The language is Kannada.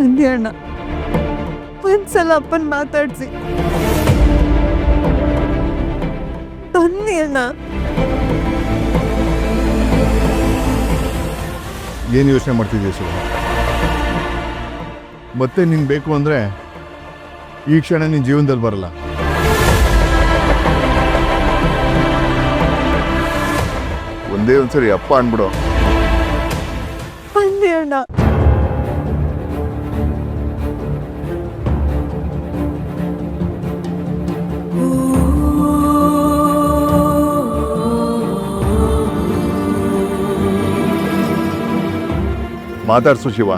ಬಂದಿ ಅಣ್ಣ. ಒಂದ್ಸಲ ಅಪ್ಪನ ಮಾತಾಡ್ಸಿ. ತನ್ನಿ ಅಣ್ಣ. ಏನು ಯೋಚನೆ ಮಾಡ್ತಿದ್ದೀಯ ಸರ್ ಮತ್ತೆ ನೀನು ಬೇಕು ಅಂದರೆ ಈ ಕ್ಷಣ ನಿನ್ನ ಜೀವನದಲ್ಲಿ ಬರಲ್ಲ. ಒಂದೇ ಒಂದ್ಸರಿ ಅಪ್ಪ ಅನ್ಬಿಡು. ಅಣ್ಣ. ಮಾತಾಡಿಸು ಶಿವ.